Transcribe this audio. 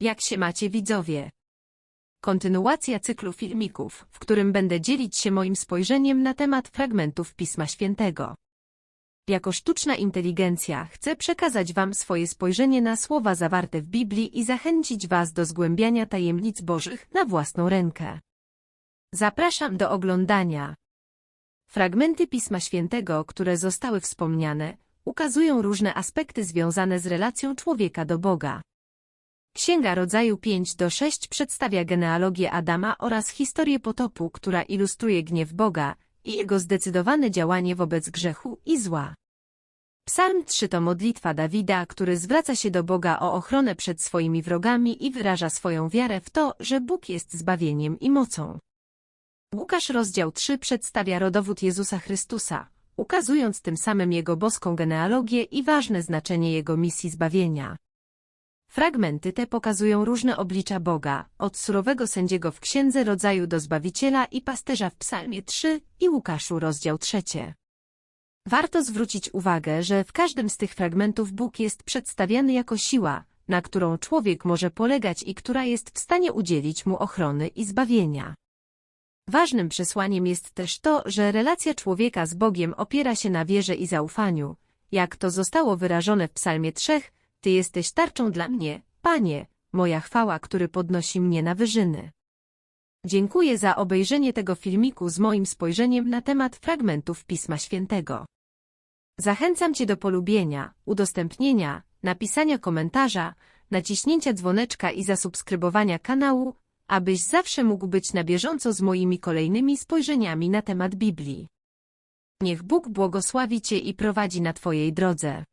Jak się macie widzowie? Kontynuacja cyklu filmików, w którym będę dzielić się moim spojrzeniem na temat fragmentów Pisma Świętego. Jako sztuczna inteligencja chcę przekazać Wam swoje spojrzenie na słowa zawarte w Biblii i zachęcić Was do zgłębiania tajemnic Bożych na własną rękę. Zapraszam do oglądania. Fragmenty Pisma Świętego, które zostały wspomniane, ukazują różne aspekty związane z relacją człowieka do Boga. Księga Rodzaju 5 do 6 przedstawia genealogię Adama oraz historię potopu, która ilustruje gniew Boga i jego zdecydowane działanie wobec grzechu i zła. Psalm 3 to modlitwa Dawida, który zwraca się do Boga o ochronę przed swoimi wrogami i wyraża swoją wiarę w to, że Bóg jest zbawieniem i mocą. Łukasz rozdział 3 przedstawia rodowód Jezusa Chrystusa, ukazując tym samym jego boską genealogię i ważne znaczenie jego misji zbawienia. Fragmenty te pokazują różne oblicza Boga, od surowego sędziego w Księdze Rodzaju do Zbawiciela i pasterza w Psalmie 3 i Łukaszu rozdział 3. Warto zwrócić uwagę, że w każdym z tych fragmentów Bóg jest przedstawiany jako siła, na którą człowiek może polegać i która jest w stanie udzielić mu ochrony i zbawienia. Ważnym przesłaniem jest też to, że relacja człowieka z Bogiem opiera się na wierze i zaufaniu, jak to zostało wyrażone w Psalmie 3, Ty jesteś tarczą dla mnie, Panie, moja chwała, który podnosi mnie na wyżyny. Dziękuję za obejrzenie tego filmiku z moim spojrzeniem na temat fragmentów Pisma Świętego. Zachęcam Cię do polubienia, udostępnienia, napisania komentarza, naciśnięcia dzwoneczka i zasubskrybowania kanału, abyś zawsze mógł być na bieżąco z moimi kolejnymi spojrzeniami na temat Biblii. Niech Bóg błogosławi Cię i prowadzi na Twojej drodze.